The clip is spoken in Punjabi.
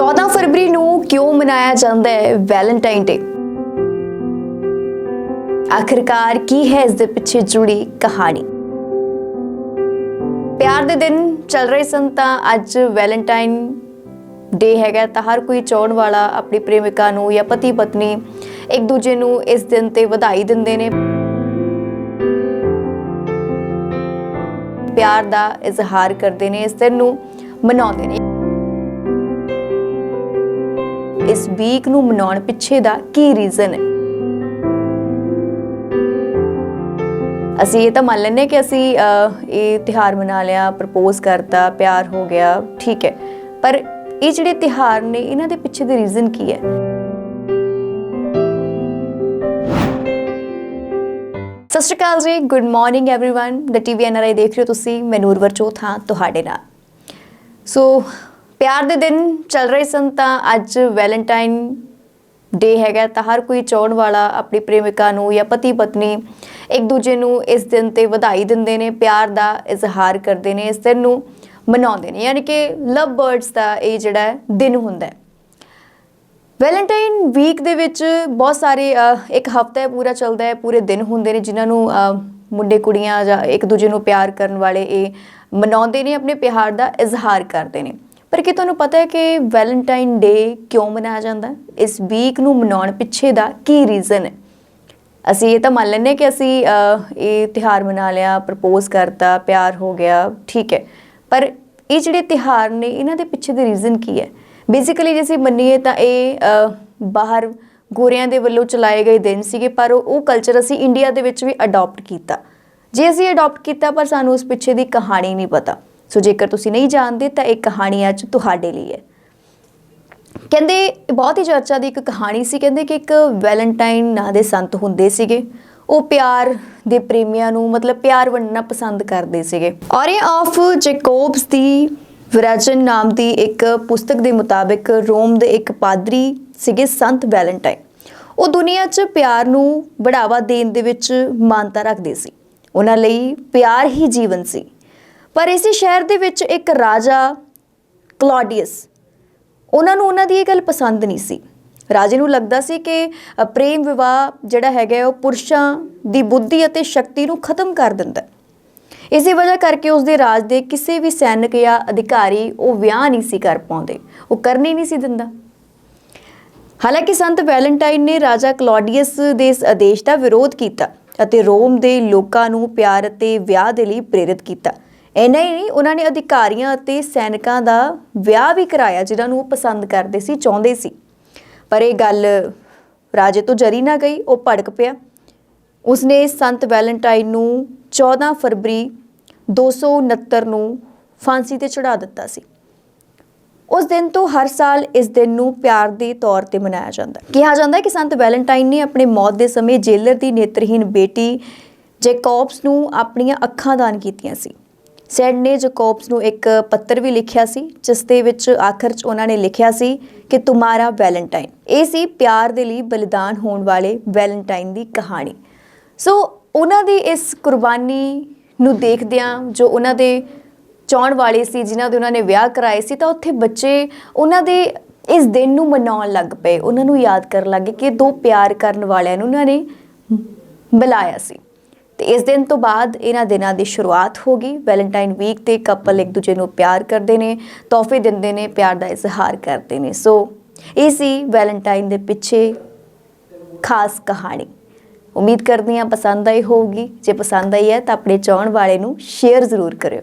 ਚੌਦਾਂ ਫਰਵਰੀ ਨੂੰ ਕਿਉਂ ਮਨਾਇਆ ਜਾਂਦਾ ਹੈ ਵੈਲੈਂਟਾਈਨ ਡੇ? ਆਖਿਰਕਾਰ ਕੀ ਹੈ ਇਸ ਦੇ ਪਿੱਛੇ ਜੁੜੀ ਕਹਾਣੀ? ਪਿਆਰ ਦੇ ਦਿਨ ਚੱਲ ਰਹੇ ਸਨ ਤਾਂ ਅੱਜ ਵੈਲੈਂਟਾਈਨ ਡੇ ਹੈਗਾ ਤਾਂ ਹਰ ਕੋਈ ਚਾਹਣ ਵਾਲਾ ਆਪਣੀ ਪ੍ਰੇਮਿਕਾ ਨੂੰ ਜਾਂ ਪਤੀ ਪਤਨੀ ਇੱਕ ਦੂਜੇ ਨੂੰ ਇਸ ਦਿਨ ਤੇ ਵਧਾਈ ਦਿੰਦੇ ਨੇ। ਪਿਆਰ ਦਾ ਇਜ਼ਹਾਰ ਕਰਦੇ ਨੇ, ਇਸ ਦਿਨ ਨੂੰ ਮਨਾਉਂਦੇ ਨੇ। ਇਸ ਵੀਕ ਨੂੰ ਮਨਾਉਣ ਪਿੱਛੇ ਦਾ ਕੀ ਰੀਜ਼ਨ ਹੈ ਅਸੀਂ ਇਹ ਤਾਂ ਮੰਨ ਲੈਂਦੇ ਹਾਂ ਕਿ ਅਸੀਂ ਅਹ, ਇਹ ਤਿਹਾਰ ਮਨਾ ਲਿਆ ਪ੍ਰਪੋਜ਼ ਕਰਤਾ ਪਿਆਰ ਹੋ ਗਿਆ ਠੀਕ ਹੈ ਪਰ ਇਹ ਜਿਹੜੇ ਤਿਹਾਰ ਨੇ ਇਹਨਾਂ ਦੇ ਪਿੱਛੇ ਦੇ ਰੀਜ਼ਨ ਕੀ ਹੈ ਸਤਿ ਸ਼੍ਰੀ ਅਕਾਲ ਜੀ good morning everyone the TV NRI ਦੇਖ ਰਹੇ ਹੋ ਤੁਸੀਂ ਮੈਂ ਨੂਰਵਰ ਚੋਥ ਹਾਂ ਤੁਹਾਡੇ ਨਾਲ ਸੋ ਪਿਆਰ ਦੇ ਦਿਨ ਚੱਲ ਰਹੇ ਸਨ ਤਾਂ ਅੱਜ ਵੈਲੈਂਟਾਈਨ ਡੇ ਹੈਗਾ ਤਾਂ ਹਰ ਕੋਈ ਚਾਹਣ ਵਾਲਾ ਆਪਣੀ ਪ੍ਰੇਮਿਕਾ ਨੂੰ ਜਾਂ ਪਤੀ ਪਤਨੀ ਇੱਕ ਦੂਜੇ ਨੂੰ ਇਸ ਦਿਨ ਤੇ ਵਧਾਈ ਦਿੰਦੇ ਨੇ, ਪਿਆਰ ਦਾ ਇਜ਼ਹਾਰ ਕਰਦੇ ਨੇ, ਇਸ ਦਿਨ ਨੂੰ ਮਨਾਉਂਦੇ ਨੇ। ਯਾਨੀ ਕਿ ਲਵ ਬਰਡਸ ਦਾ ਇਹ ਜਿਹੜਾ ਦਿਨ ਹੁੰਦਾ ਹੈ। ਵੈਲੈਂਟਾਈਨ ਵੀਕ ਦੇ ਵਿੱਚ ਬਹੁਤ ਸਾਰੇ ਇੱਕ ਹਫਤਾ ਪੂਰਾ ਚੱਲਦਾ ਹੈ, ਪੂਰੇ ਦਿਨ ਹੁੰਦੇ ਨੇ ਜਿਨ੍ਹਾਂ ਨੂੰ ਮੁੰਡੇ ਕੁੜੀਆਂ ਜਾਂ ਇੱਕ ਦੂਜੇ ਨੂੰ ਪਿਆਰ ਕਰਨ ਵਾਲੇ ਇਹ ਮਨਾਉਂਦੇ ਨੇ, ਆਪਣੇ ਪਿਆਰ ਦਾ ਇਜ਼ਹਾਰ ਕਰਦੇ ਨੇ। ਪਰ ਕੀ ਤੁਹਾਨੂੰ ਪਤਾ ਹੈ ਕਿ ਵੈਲੈਂਟਾਈਨ ਡੇ ਕਿਉਂ ਮਨਾਇਆ ਜਾਂਦਾ? ਇਸ ਵੀਕ ਨੂੰ ਮਨਾਉਣ ਪਿੱਛੇ ਦਾ ਕੀ ਰੀਜ਼ਨ ਹੈ? ਅਸੀਂ ਇਹ ਤਾਂ ਮੰਨ ਲੈਂਦੇ ਹਾਂ ਕਿ ਅਸੀਂ ਇਹ ਤਿਹਾਰ ਮਨਾ ਲਿਆ ਪ੍ਰਪੋਜ਼ ਕਰਤਾ, ਪਿਆਰ ਹੋ ਗਿਆ, ਠੀਕ ਹੈ। ਪਰ ਇਹ ਜਿਹੜੇ ਤਿਹਾਰ ਨੇ, ਇਹਨਾਂ ਦੇ ਪਿੱਛੇ ਦੇ ਰੀਜ਼ਨ ਕੀ ਹੈ? ਬੇਸਿਕਲੀ ਜੇ ਅਸੀਂ ਮੰਨੀਏ ਤਾਂ ਇਹ ਬਾਹਰ ਗੋਰਿਆਂ ਦੇ ਵੱਲੋਂ ਚਲਾਏ ਗਏ ਦਿਨ ਸੀਗੇ, ਪਰ ਉਹ ਉਹ ਕਲਚਰ ਅਸੀਂ ਇੰਡੀਆ ਦੇ ਵਿੱਚ ਵੀ ਅਡਾਪਟ ਕੀਤਾ। ਜੇ ਅਸੀਂ ਅਡਾਪਟ ਕੀਤਾ, ਪਰ ਸਾਨੂੰ ਉਸ ਪਿੱਛੇ ਦੀ ਕਹਾਣੀ ਨਹੀਂ ਪਤਾ। ਸੋ ਜੇਕਰ ਤੁਸੀਂ ਨਹੀਂ ਜਾਣਦੇ ਤਾਂ ਇਹ ਕਹਾਣੀ ਅੱਜ ਤੁਹਾਡੇ ਲਈ ਹੈ। ਕਹਿੰਦੇ ਬਹੁਤ ਹੀ ਚਰਚਾ ਦੀ ਇੱਕ ਕਹਾਣੀ ਸੀ। ਕਹਿੰਦੇ ਕਿ ਇੱਕ ਵੈਲੈਂਟਾਈਨ ਨਾਂ ਦੇ ਸੰਤ ਹੁੰਦੇ ਸੀਗੇ। ਉਹ ਪਿਆਰ ਦੇ ਪ੍ਰੇਮੀਆਂ ਨੂੰ ਮਤਲਬ ਪਿਆਰ ਵੰਡਣਾ ਪਸੰਦ ਕਰਦੇ ਸੀਗੇ। ਔਰੇ ਆਫ ਜੈਕੋਬਸ ਦੀ ਵਿਰਾਜਨ ਨਾਮ ਦੀ ਇੱਕ ਪੁਸਤਕ ਦੇ ਮੁਤਾਬਿਕ ਰੋਮ ਦੇ ਇੱਕ ਪਾਦਰੀ ਸੀਗੇ ਸੰਤ ਵੈਲੈਂਟਾਈਨ। ਉਹ ਦੁਨੀਆ 'ਚ ਪਿਆਰ ਨੂੰ ਬੜਾਵਾ ਦੇਣ ਦੇ ਵਿੱਚ ਮਾਨਤਾ ਰੱਖਦੇ ਸੀ। ਉਹਨਾਂ ਲਈ ਪਿਆਰ ਹੀ ਜੀਵਨ ਸੀ। ਪਰ ਇਸੇ ਸ਼ਹਿਰ ਦੇ ਵਿੱਚ ਇੱਕ ਰਾਜਾ, ਕਲੌਡੀਅਸ, ਉਹਨਾਂ ਨੂੰ ਉਹਨਾਂ ਦੀ ਇਹ ਗੱਲ ਪਸੰਦ ਨਹੀਂ ਸੀ। ਰਾਜੇ ਨੂੰ ਲੱਗਦਾ ਸੀ ਕਿ ਪ੍ਰੇਮ ਵਿਵਾਹ ਜਿਹੜਾ ਹੈਗਾ ਉਹ ਪੁਰਸ਼ਾਂ ਦੀ ਬੁੱਧੀ ਅਤੇ ਸ਼ਕਤੀ ਨੂੰ ਖਤਮ ਕਰ ਦਿੰਦਾ ਹੈ। ਇਸੇ ਵਜ੍ਹਾ ਕਰਕੇ ਉਸ ਦੇ ਰਾਜ ਦੇ ਕਿਸੇ ਵੀ ਸੈਨਿਕ ਜਾਂ ਅਧਿਕਾਰੀ ਉਹ ਵਿਆਹ ਨਹੀਂ ਸੀ ਕਰ ਪਾਉਂਦੇ, ਉਹ ਕਰਨੇ ਨਹੀਂ ਸੀ ਦਿੰਦਾ। ਹਾਲਾਂਕਿ ਸੰਤ ਵੈਲੈਂਟਾਈਨ ਨੇ ਰਾਜਾ ਕਲੌਡੀਅਸ ਦੇ ਇਸ ਆਦੇਸ਼ ਦਾ ਵਿਰੋਧ ਕੀਤਾ ਅਤੇ ਰੋਮ ਦੇ ਲੋਕਾਂ ਨੂੰ ਪਿਆਰ ਅਤੇ ਵਿਆਹ ਦੇ ਲਈ ਪ੍ਰੇਰਿਤ ਕੀਤਾ। ਇੰਨਾ ਹੀ ਨਹੀਂ, ਉਹਨਾਂ ਨੇ ਅਧਿਕਾਰੀਆਂ ਅਤੇ ਸੈਨਿਕਾਂ ਦਾ ਵਿਆਹ ਵੀ ਕਰਾਇਆ, ਜਿਨ੍ਹਾਂ ਨੂੰ ਉਹ ਪਸੰਦ ਕਰਦੇ ਸੀ, ਚਾਹੁੰਦੇ ਸੀ। ਪਰ ਇਹ ਗੱਲ ਰਾਜੇ ਤੋਂ ਜਰੀ ਨਾ ਗਈ, ਉਹ ਭੜਕ ਪਿਆ। ਉਸਨੇ ਸੰਤ ਵੈਲੈਂਟਾਈਨ ਨੂੰ 14 ਫਰਵਰੀ 269 ਨੂੰ ਫਾਂਸੀ ਤੇ ਚੜਾ ਦਿੱਤਾ ਸੀ। ਉਸ ਦਿਨ ਤੋਂ ਹਰ ਸਾਲ ਇਸ ਦਿਨ ਨੂੰ ਪਿਆਰ ਦੇ ਤੌਰ ਤੇ ਮਨਾਇਆ ਜਾਂਦਾ ਹੈ। ਕਿਹਾ ਜਾਂਦਾ ਹੈ ਕਿ ਸੰਤ ਵੈਲੈਂਟਾਈਨ ਨੇ ਆਪਣੇ ਮੌਤ ਦੇ ਸਮੇਂ ਜੇਲਰ ਦੀ ਨੇਤਰਹੀਣ ਬੇਟੀ ਜੈਕੋਬਸ ਨੂੰ ਆਪਣੀਆਂ ਅੱਖਾਂ ਦਾਨ ਕੀਤੀਆਂ ਸੀ। ਸੈਡ ਨੇ ਜੈਕੋਬਸ ਨੂੰ ਇੱਕ ਪੱਤਰ ਵੀ ਲਿਖਿਆ ਸੀ, ਜਿਸ ਦੇ ਵਿੱਚ ਆਖਰ 'ਚ ਉਹਨਾਂ ਨੇ ਲਿਖਿਆ ਸੀ ਕਿ ਤੁਮਾਰਾ ਵੈਲੈਂਟਾਈਨ ਇਹ ਸੀ ਪਿਆਰ ਦੇ ਲਈ ਬਲੀਦਾਨ ਹੋਣ ਵਾਲੇ ਵੈਲੈਂਟਾਈਨ ਦੀ ਕਹਾਣੀ। ਸੋ ਉਹਨਾਂ ਦੀ ਇਸ ਕੁਰਬਾਨੀ ਨੂੰ ਦੇਖਦਿਆਂ ਜੋ ਉਹਨਾਂ ਦੇ ਚਾਹਣ ਵਾਲੇ ਸੀ, ਜਿਨ੍ਹਾਂ ਦੇ ਉਹਨਾਂ ਨੇ ਵਿਆਹ ਕਰਾਏ ਸੀ, ਤਾਂ ਉੱਥੇ ਬੱਚੇ ਉਹਨਾਂ ਦੇ ਇਸ ਦਿਨ ਨੂੰ ਮਨਾਉਣ ਲੱਗ ਪਏ। ਉਹਨਾਂ ਨੂੰ ਯਾਦ ਕਰਨ ਲੱਗੇ ਕਿ ਦੋ ਪਿਆਰ ਕਰਨ ਵਾਲਿਆਂ ਨੂੰ ਉਹਨਾਂ ਨੇ ਬੁਲਾਇਆ ਸੀ। ਤੇ ਇਸ ਦਿਨ ਤੋਂ ਬਾਅਦ ਇਹਨਾਂ ਦਿਨਾਂ ਦੀ ਸ਼ੁਰੂਆਤ ਹੋ ਗਈ। ਵੈਲੈਂਟਾਈਨ ਵੀਕ ਤੇ ਕਪਲ ਇੱਕ ਦੂਜੇ ਨੂੰ ਪਿਆਰ ਕਰਦੇ ਨੇ, ਤੋਹਫੇ ਦਿੰਦੇ ਨੇ, ਪਿਆਰ ਦਾ ਇਜ਼ਹਾਰ ਕਰਦੇ ਨੇ। ਸੋ, ਇਹ ਸੀ ਵੈਲੈਂਟਾਈਨ ਦੇ ਪਿੱਛੇ ਖਾਸ ਕਹਾਣੀ। ਉਮੀਦ ਕਰਦੀ ਹਾਂ ਪਸੰਦ ਆਈ ਹੋਊਗੀ। ਜੇ ਪਸੰਦ ਆਈ ਹੈ ਤਾਂ ਆਪਣੇ ਚਾਹਣ ਵਾਲੇ ਨੂੰ ਸ਼ੇਅਰ ਜ਼ਰੂਰ ਕਰਿਓ।